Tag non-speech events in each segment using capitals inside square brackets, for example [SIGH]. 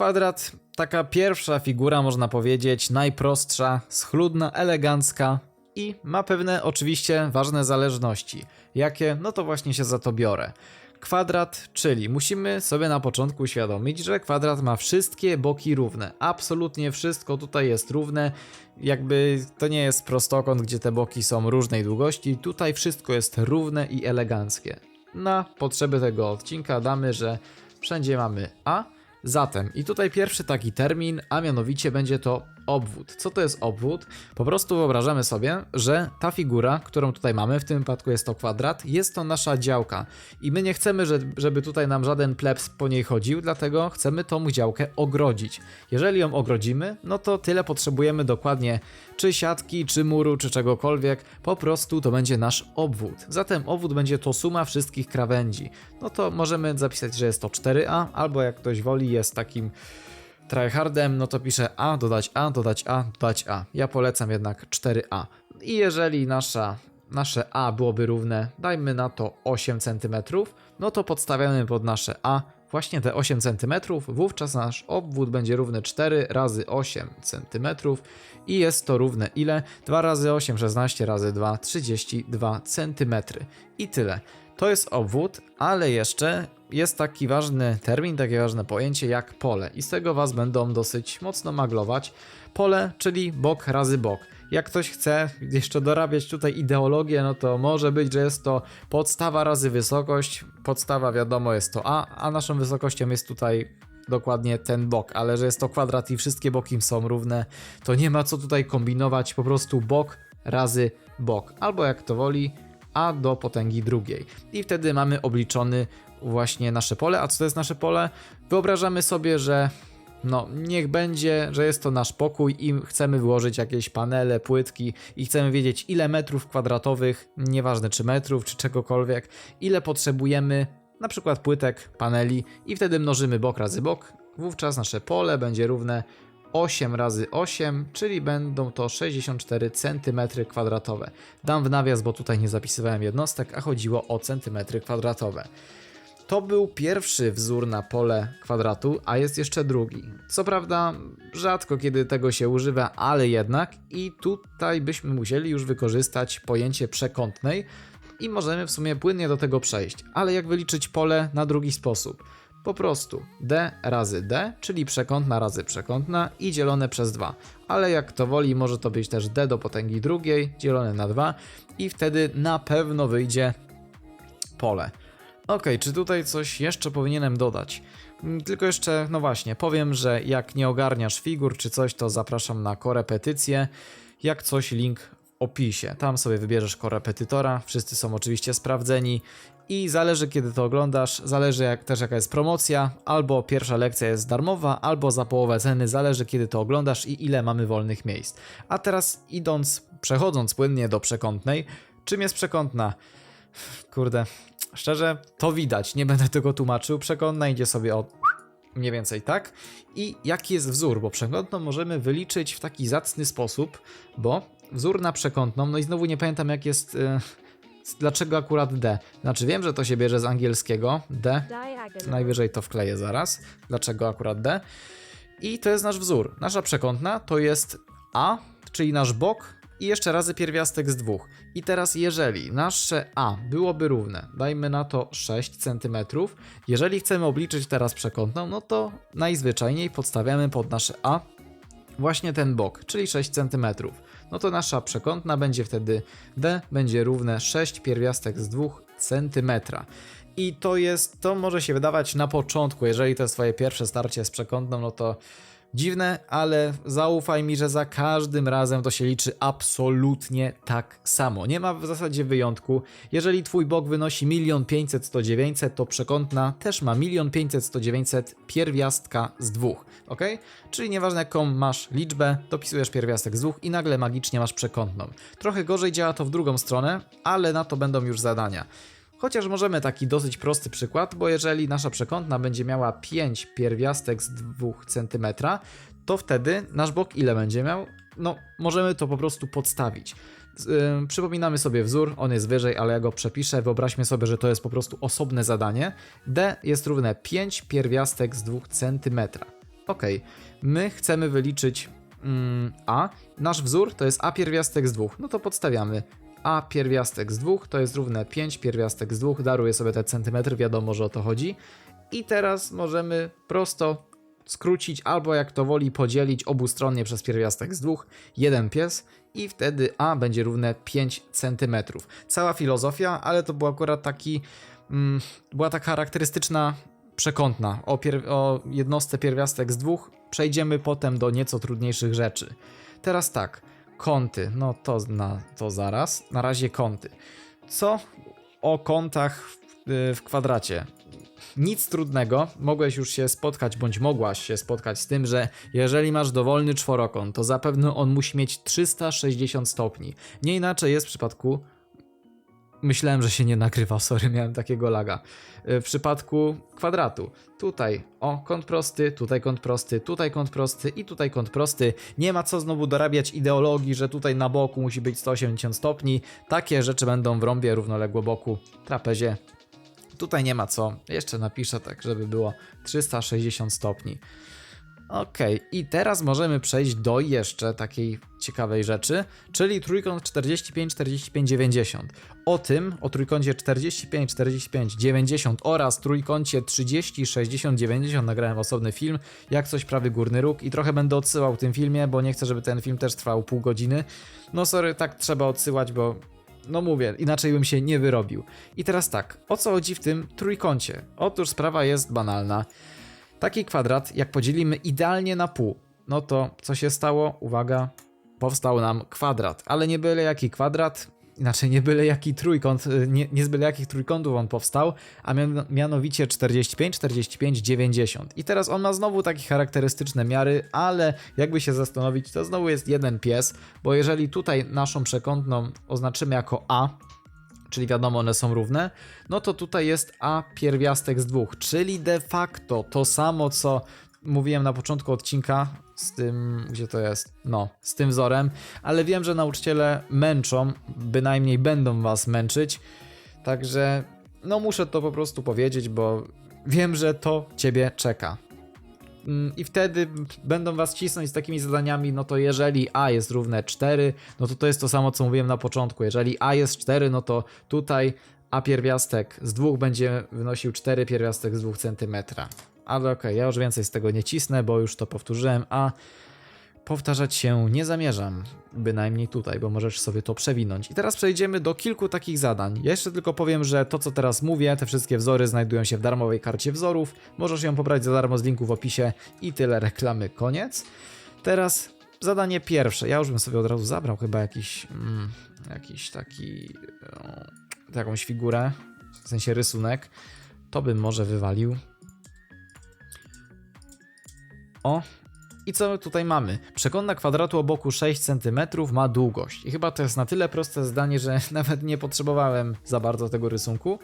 Kwadrat, taka pierwsza figura, można powiedzieć, najprostsza, schludna, elegancka i ma pewne oczywiście ważne zależności. Jakie? No to właśnie się za to biorę. Kwadrat, czyli musimy sobie na początku uświadomić, że kwadrat ma wszystkie boki równe. Absolutnie wszystko tutaj jest równe. Jakby to nie jest prostokąt, gdzie te boki są różnej długości. Tutaj wszystko jest równe i eleganckie. Na potrzeby tego odcinka damy, że wszędzie mamy A. Zatem, i tutaj pierwszy taki termin, a mianowicie będzie to obwód. Co to jest obwód? Po prostu wyobrażamy sobie, że ta figura, którą tutaj mamy, w tym wypadku jest to kwadrat, jest to nasza działka. I my nie chcemy, że- żeby tutaj nam żaden plebs po niej chodził, dlatego chcemy tą działkę ogrodzić. Jeżeli ją ogrodzimy, no to tyle potrzebujemy dokładnie czy siatki, czy muru, czy czegokolwiek. Po prostu to będzie nasz obwód. Zatem obwód będzie to suma wszystkich krawędzi. No to możemy zapisać, że jest to 4a, albo jak ktoś woli, jest takim tryhardem, no to piszę A, dodać A, dodać A, dodać A. Ja polecam jednak 4A. I jeżeli nasza, nasze A byłoby równe, dajmy na to 8 cm, no to podstawiamy pod nasze A właśnie te 8 cm, wówczas nasz obwód będzie równy 4 razy 8 cm i jest to równe ile? 2 razy 8, 16 razy 2, 32 cm. I tyle. To jest obwód, ale jeszcze jest taki ważny termin, takie ważne pojęcie jak pole. I z tego Was będą dosyć mocno maglować. Pole, czyli bok razy bok. Jak ktoś chce jeszcze dorabiać tutaj ideologię, no to może być, że jest to podstawa razy wysokość. Podstawa wiadomo jest to A, a naszą wysokością jest tutaj dokładnie ten bok, ale że jest to kwadrat i wszystkie boki są równe, to nie ma co tutaj kombinować, po prostu bok razy bok. Albo jak to woli, a do potęgi drugiej. I wtedy mamy obliczony właśnie nasze pole. A co to jest nasze pole? Wyobrażamy sobie, że no, niech będzie, że jest to nasz pokój i chcemy wyłożyć jakieś panele, płytki i chcemy wiedzieć ile metrów kwadratowych, nieważne czy metrów, czy czegokolwiek, ile potrzebujemy na przykład płytek, paneli i wtedy mnożymy bok razy bok. Wówczas nasze pole będzie równe 8 razy 8, czyli będą to 64 cm kwadratowe. Dam w nawias, bo tutaj nie zapisywałem jednostek, a chodziło o centymetry kwadratowe. To był pierwszy wzór na pole kwadratu, a jest jeszcze drugi. Co prawda, rzadko kiedy tego się używa, ale jednak, i tutaj byśmy musieli już wykorzystać pojęcie przekątnej i możemy w sumie płynnie do tego przejść. Ale jak wyliczyć pole na drugi sposób? Po prostu d razy d, czyli przekątna razy przekątna i dzielone przez 2. Ale jak to woli, może to być też d do potęgi drugiej dzielone na 2 i wtedy na pewno wyjdzie pole. Ok, czy tutaj coś jeszcze powinienem dodać? Mm, Tylko jeszcze, no właśnie, powiem, że jak nie ogarniasz figur czy coś, to zapraszam na korepetycję. Jak coś, link w opisie. Tam sobie wybierzesz korepetytora, wszyscy są oczywiście sprawdzeni i zależy kiedy to oglądasz, zależy jak, też jaka jest promocja, albo pierwsza lekcja jest darmowa, albo za połowę ceny, zależy kiedy to oglądasz i ile mamy wolnych miejsc. A teraz idąc, przechodząc płynnie do przekątnej, czym jest przekątna? Kurde, szczerze, to widać, nie będę tego tłumaczył. Przekątna idzie sobie od mniej więcej tak. I jaki jest wzór? Bo przekątną możemy wyliczyć w taki zacny sposób, bo wzór na przekątną, no i znowu nie pamiętam jak jest. Yy, dlaczego akurat D? Znaczy wiem, że to się bierze z angielskiego D. Najwyżej to wkleję zaraz. Dlaczego akurat D? I to jest nasz wzór. Nasza przekątna to jest A, czyli nasz bok i jeszcze razy pierwiastek z dwóch. I teraz jeżeli nasze A byłoby równe, dajmy na to 6 cm, jeżeli chcemy obliczyć teraz przekątną, no to najzwyczajniej podstawiamy pod nasze A właśnie ten bok, czyli 6 cm. No to nasza przekątna będzie wtedy D będzie równe 6 pierwiastek z 2 cm. I to jest, to może się wydawać na początku, jeżeli to jest twoje pierwsze starcie z przekątną, no to dziwne, ale zaufaj mi, że za każdym razem to się liczy absolutnie tak samo. Nie ma w zasadzie wyjątku. Jeżeli twój bok wynosi 1 500 100 900, to przekątna też ma 1 500 100 900 pierwiastka z dwóch, ok? Czyli nieważne jaką masz liczbę, dopisujesz pierwiastek z dwóch i nagle magicznie masz przekątną. Trochę gorzej działa to w drugą stronę, ale na to będą już zadania. Chociaż możemy taki dosyć prosty przykład, bo jeżeli nasza przekątna będzie miała 5 pierwiastek z 2 cm, to wtedy nasz bok ile będzie miał? No, możemy to po prostu podstawić. Yy, przypominamy sobie wzór, on jest wyżej, ale ja go przepiszę. Wyobraźmy sobie, że to jest po prostu osobne zadanie. D jest równe 5 pierwiastek z 2 cm. ok, my chcemy wyliczyć a, nasz wzór to jest a pierwiastek z 2, no to podstawiamy a pierwiastek z 2 to jest równe 5 pierwiastek z 2, daruję sobie te centymetry, wiadomo, że o to chodzi. I teraz możemy prosto skrócić albo jak to woli podzielić obustronnie przez pierwiastek z 2, jeden pies i wtedy a będzie równe 5 cm. Cała filozofia, ale to był akurat taki, mm, była taka charakterystyczna przekątna o, pier- o jednostce pierwiastek z dwóch. Przejdziemy potem do nieco trudniejszych rzeczy. Teraz tak, kąty, no to, na, to zaraz. Na razie kąty. Co o kątach w, y, w kwadracie? Nic trudnego, mogłeś już się spotkać, bądź mogłaś się spotkać z tym, że jeżeli masz dowolny czworokąt, to zapewne on musi mieć 360 stopni. Nie inaczej jest w przypadku Myślałem, że się nie nagrywa, [LAUGHS] sorry, miałem takiego laga. Y, W przypadku kwadratu. Tutaj, o, kąt prosty, tutaj kąt prosty, tutaj kąt prosty i tutaj kąt prosty. Nie ma co znowu dorabiać ideologii, że tutaj na boku musi być 180 stopni. Takie rzeczy będą w rąbie równoległo boku, trapezie. Tutaj nie ma co. Jeszcze napiszę tak, żeby było 360 stopni. Okej, i teraz możemy przejść do jeszcze takiej ciekawej rzeczy, czyli trójkąt 45, 45, 90. O tym, o trójkącie 45, 45, 90 oraz trójkącie 30, 60, 90 nagrałem osobny film, jak coś prawy górny róg i trochę będę odsyłał w tym filmie, bo nie chcę, żeby ten film też trwał pół godziny. No sorry, tak trzeba odsyłać, bo no mówię, inaczej bym się nie wyrobił. I teraz tak, o co chodzi w tym trójkącie? Otóż sprawa jest banalna. Taki kwadrat, jak podzielimy idealnie na pół, no to co się stało? Uwaga, powstał nam kwadrat, ale nie byle jaki kwadrat, inaczej nie byle jaki trójkąt, y, nie, nie z byle jakich trójkątów on powstał, a mian, mianowicie 45, 45, 90. I teraz on ma znowu takie charakterystyczne miary, ale jakby się zastanowić, to znowu jest jeden pies, bo jeżeli tutaj naszą przekątną oznaczymy jako A, czyli wiadomo, one są równe, no to tutaj jest A pierwiastek z dwóch, czyli de facto to samo, co mówiłem na początku odcinka z tym, gdzie to jest, no, z tym wzorem, ale wiem, że nauczyciele męczą, bynajmniej będą was męczyć, także no muszę to po prostu powiedzieć, bo wiem, że to ciebie czeka. Mm, I wtedy będą was cisnąć z takimi zadaniami, no to jeżeli A jest równe 4, no to to jest to samo, co mówiłem na początku. Jeżeli A jest 4, no to tutaj A pierwiastek z 2 będzie wynosił 4 pierwiastek z 2 cm. Ale okej, ja już więcej z tego nie cisnę, bo już to powtórzyłem, a powtarzać się nie zamierzam, bynajmniej tutaj, bo możesz sobie to przewinąć. I teraz przejdziemy do kilku takich zadań. Ja jeszcze tylko powiem, że to co teraz mówię, te wszystkie wzory znajdują się w darmowej karcie wzorów. Możesz ją pobrać za darmo z linku w opisie i tyle reklamy, koniec. Teraz zadanie pierwsze. Ja już bym sobie od razu zabrał chyba jakiś, mm, jakiś taki, o, jakąś figurę, w sensie rysunek. To bym może wywalił. O, i co tutaj mamy? Przekątna kwadratu o boku 6 cm ma długość. I chyba to jest na tyle proste zdanie, że [LAUGHS] nawet nie potrzebowałem za bardzo tego rysunku.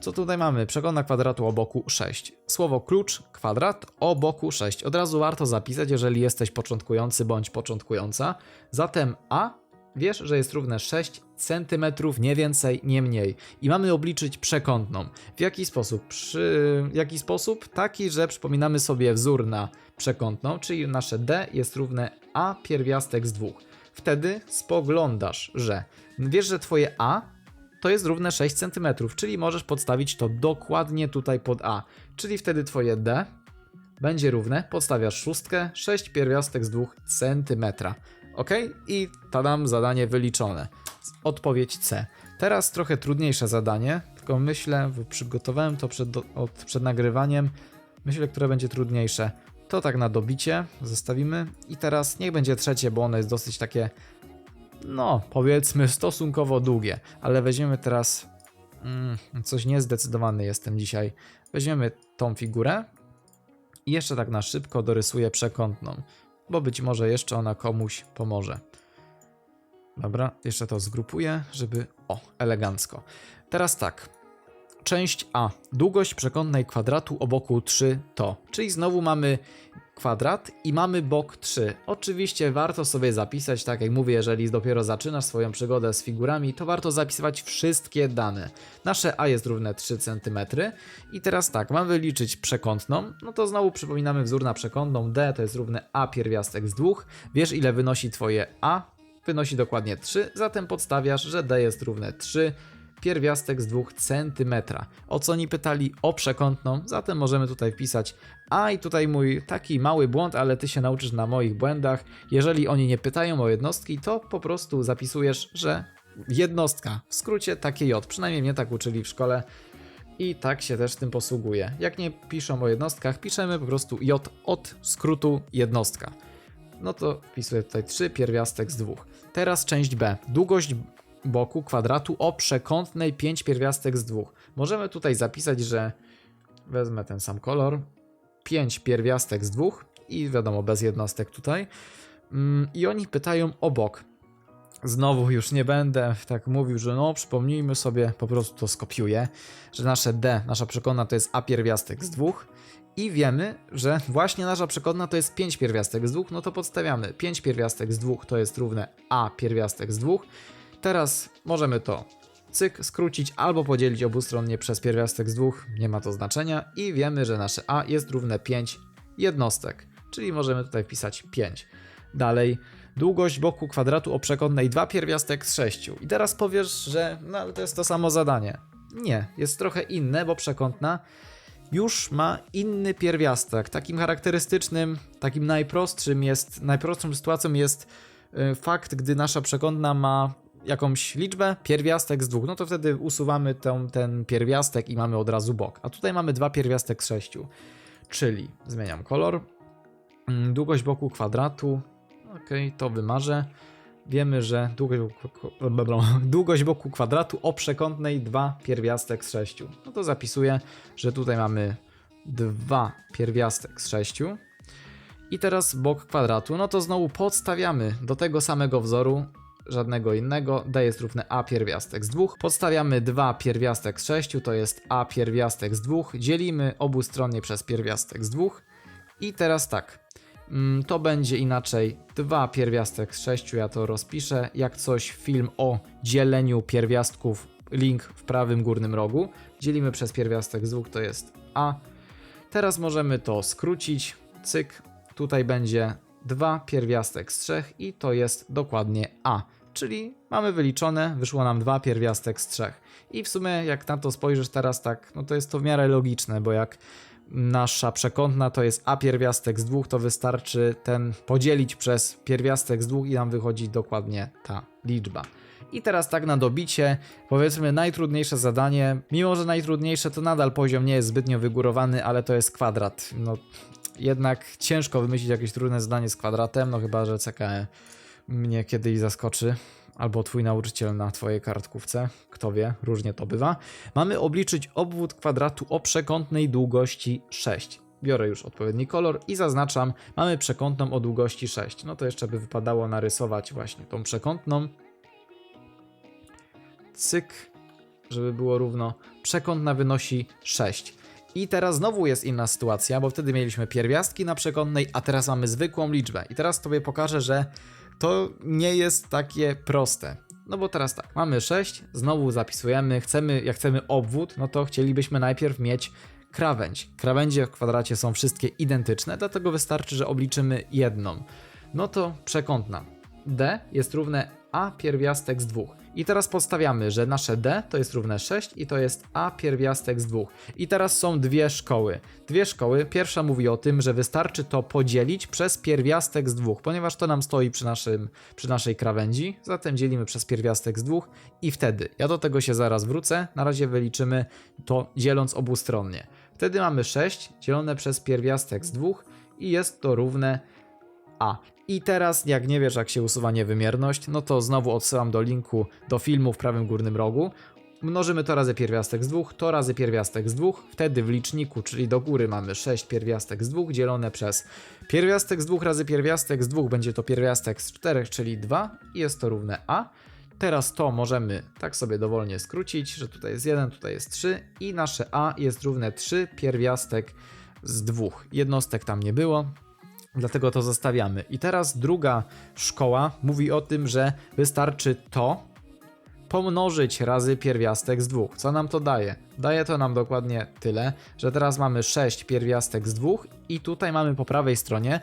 Co tutaj mamy? Przekątna kwadratu o boku 6. Słowo klucz, kwadrat, o boku 6. Od razu warto zapisać, jeżeli jesteś początkujący bądź początkująca. Zatem A wiesz, że jest równe 6 cm, nie więcej, nie mniej. I mamy obliczyć przekątną. W jaki sposób? Przy... jaki sposób? Taki, że przypominamy sobie wzór na przekątną, czyli nasze D jest równe A pierwiastek z dwóch. Wtedy spoglądasz, że wiesz, że twoje A to jest równe 6 cm, czyli możesz podstawić to dokładnie tutaj pod A. Czyli wtedy twoje D będzie równe, podstawiasz szóstkę, 6 pierwiastek z 2 cm. Ok? I tadam, zadanie wyliczone. Odpowiedź C. Teraz trochę trudniejsze zadanie, tylko myślę, bo przygotowałem to przed, od, przed nagrywaniem, myślę, które będzie trudniejsze. To tak na dobicie zostawimy i teraz niech będzie trzecie, bo ono jest dosyć takie, no powiedzmy stosunkowo długie, ale weźmiemy teraz mm, coś niezdecydowany jestem dzisiaj. Weźmiemy tą figurę i jeszcze tak na szybko dorysuję przekątną, bo być może jeszcze ona komuś pomoże. Dobra, jeszcze to zgrupuję, żeby. O, elegancko. Teraz tak. Część A. Długość przekątnej kwadratu o boku 3 to. Czyli znowu mamy kwadrat i mamy bok 3. Oczywiście warto sobie zapisać, tak jak mówię, jeżeli dopiero zaczynasz swoją przygodę z figurami, to warto zapisywać wszystkie dane. Nasze A jest równe 3 cm i teraz tak, mamy liczyć przekątną, no to znowu przypominamy wzór na przekątną, D to jest równe A pierwiastek z 2. Wiesz ile wynosi twoje A? Wynosi dokładnie 3, zatem podstawiasz, że D jest równe 3 pierwiastek z 2 cm. O co oni pytali? O przekątną, zatem możemy tutaj wpisać a i tutaj mój taki mały błąd, ale ty się nauczysz na moich błędach. Jeżeli oni nie pytają o jednostki, to po prostu zapisujesz, że jednostka, w skrócie takie J. Przynajmniej mnie tak uczyli w szkole i tak się też tym posługuje. Jak nie piszą o jednostkach, piszemy po prostu J od skrótu jednostka. No to wpisuję tutaj 3 pierwiastek z 2. Teraz część B. Długość boku kwadratu o przekątnej 5 pierwiastek z 2. Możemy tutaj zapisać, że wezmę ten sam kolor. 5 pierwiastek z 2 i wiadomo, bez jednostek tutaj. Mm, I oni pytają o bok. Znowu już nie będę tak mówił, że no przypomnijmy sobie, po prostu to skopiuję, że nasze D, nasza przekątna to jest A pierwiastek z 2 i wiemy, że właśnie nasza przekątna to jest 5 pierwiastek z 2, no to podstawiamy 5 pierwiastek z 2 to jest równe A pierwiastek z 2. Teraz możemy to cyk skrócić albo podzielić obustronnie przez pierwiastek z 2, nie ma to znaczenia i wiemy, że nasze A jest równe 5 jednostek, czyli możemy tutaj wpisać 5. Dalej, długość boku kwadratu o przekątnej 2 pierwiastek z 6. I teraz powiesz, że no ale to jest to samo zadanie. Nie, jest trochę inne, bo przekątna już ma inny pierwiastek. Takim charakterystycznym, takim najprostszym jest, najprostszą sytuacją jest y, fakt, gdy nasza przekątna ma jakąś liczbę, pierwiastek z dwóch, no to wtedy usuwamy ten, ten pierwiastek i mamy od razu bok. A tutaj mamy dwa pierwiastek z sześciu, czyli zmieniam kolor, mm, długość boku kwadratu, ok, to wymarzę. Wiemy, że długość boku, [LAUGHS] długość boku kwadratu o przekątnej 2 pierwiastek z 6. No to zapisuję, że tutaj mamy 2 pierwiastek z 6. I teraz bok kwadratu, no to znowu podstawiamy do tego samego wzoru żadnego innego, d jest równe a pierwiastek z 2. Podstawiamy 2 pierwiastek z 6, to jest a pierwiastek z 2. Dzielimy obustronnie przez pierwiastek z 2. I teraz tak, mm, to będzie inaczej 2 pierwiastek z 6, ja to rozpiszę. Jak coś film o dzieleniu pierwiastków, link w prawym górnym rogu. Dzielimy przez pierwiastek z 2, to jest a. Teraz możemy to skrócić, cyk, tutaj będzie 2 pierwiastek z 3 i to jest dokładnie a czyli mamy wyliczone, wyszło nam 2 pierwiastek z 3. I w sumie jak na to spojrzysz teraz tak, no to jest to w miarę logiczne, bo jak nasza przekątna to jest a pierwiastek z 2, to wystarczy ten podzielić przez pierwiastek z 2 i nam wychodzi dokładnie ta liczba. I teraz tak na dobicie, powiedzmy najtrudniejsze zadanie, mimo że najtrudniejsze to nadal poziom nie jest zbytnio wygórowany, ale to jest kwadrat. No jednak ciężko wymyślić jakieś trudne zadanie z kwadratem, no chyba, że CKE mnie kiedyś zaskoczy, albo twój nauczyciel na twojej kartkówce, kto wie, różnie to bywa. Mamy obliczyć obwód kwadratu o przekątnej długości 6. Biorę już odpowiedni kolor i zaznaczam, mamy przekątną o długości 6. No to jeszcze by wypadało narysować właśnie tą przekątną. Cyk, żeby było równo. Przekątna wynosi 6. I teraz znowu jest inna sytuacja, bo wtedy mieliśmy pierwiastki na przekątnej, a teraz mamy zwykłą liczbę. I teraz tobie pokażę, że to nie jest takie proste. No bo teraz tak, mamy 6, znowu zapisujemy, chcemy, jak chcemy obwód, no to chcielibyśmy najpierw mieć krawędź. Krawędzie w kwadracie są wszystkie identyczne, dlatego wystarczy, że obliczymy jedną. No to przekątna. D jest równe A pierwiastek z 2. I teraz podstawiamy, że nasze D to jest równe 6 i to jest A pierwiastek z 2. I teraz są dwie szkoły. Dwie szkoły. Pierwsza mówi o tym, że wystarczy to podzielić przez pierwiastek z 2, ponieważ to nam stoi przy, naszym, przy naszej krawędzi. Zatem dzielimy przez pierwiastek z 2 i wtedy, ja do tego się zaraz wrócę, na razie wyliczymy to dzieląc obustronnie. Wtedy mamy 6 dzielone przez pierwiastek z 2 i jest to równe a. I teraz, jak nie wiesz, jak się usuwa niewymierność, no to znowu odsyłam do linku do filmu w prawym górnym rogu. Mnożymy to razy pierwiastek z 2, to razy pierwiastek z 2. Wtedy w liczniku, czyli do góry mamy 6 pierwiastek z 2 dzielone przez pierwiastek z 2 razy pierwiastek z 2 będzie to pierwiastek z 4, czyli 2 i jest to równe a. Teraz to możemy tak sobie dowolnie skrócić, że tutaj jest 1, tutaj jest 3 i nasze a jest równe 3 pierwiastek z 2. Jednostek tam nie było, Dlatego to zostawiamy. I teraz druga szkoła mówi o tym, że wystarczy to pomnożyć razy pierwiastek z dwóch. Co nam to daje? Daje to nam dokładnie tyle, że teraz mamy 6 pierwiastek z dwóch i tutaj mamy po prawej stronie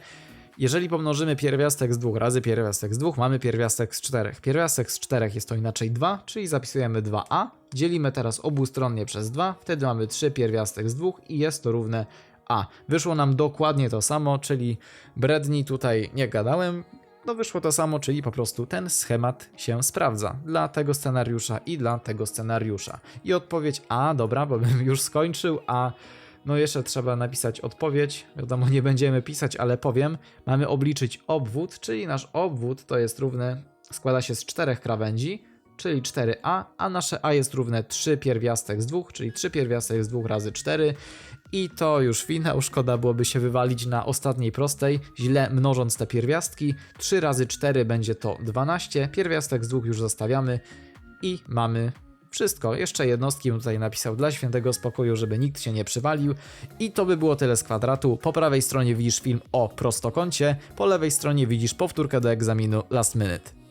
jeżeli pomnożymy pierwiastek z 2 razy pierwiastek z 2, mamy pierwiastek z 4. Pierwiastek z 4 jest to inaczej 2, czyli zapisujemy 2a. Dzielimy teraz obustronnie przez 2, wtedy mamy 3 pierwiastek z 2 i jest to równe a. Wyszło nam dokładnie to samo, czyli bredni tutaj nie gadałem. No wyszło to samo, czyli po prostu ten schemat się sprawdza dla tego scenariusza i dla tego scenariusza. I odpowiedź A, dobra, bo bym już skończył, a no jeszcze trzeba napisać odpowiedź. Wiadomo, nie będziemy pisać, ale powiem. Mamy obliczyć obwód, czyli nasz obwód to jest równy, składa się z czterech krawędzi, czyli 4a, a nasze a jest równe 3 pierwiastek z 2, czyli 3 pierwiastek z 2 razy 4. I to już finał, szkoda byłoby się wywalić na ostatniej prostej, źle mnożąc te pierwiastki. 3 razy 4 będzie to 12, pierwiastek z 2 już zostawiamy i mamy wszystko. Jeszcze jednostki bym tutaj napisał dla świętego spokoju, żeby nikt się nie przywalił. I to by było tyle z kwadratu. Po prawej stronie widzisz film o prostokącie, po lewej stronie widzisz powtórkę do egzaminu last minute.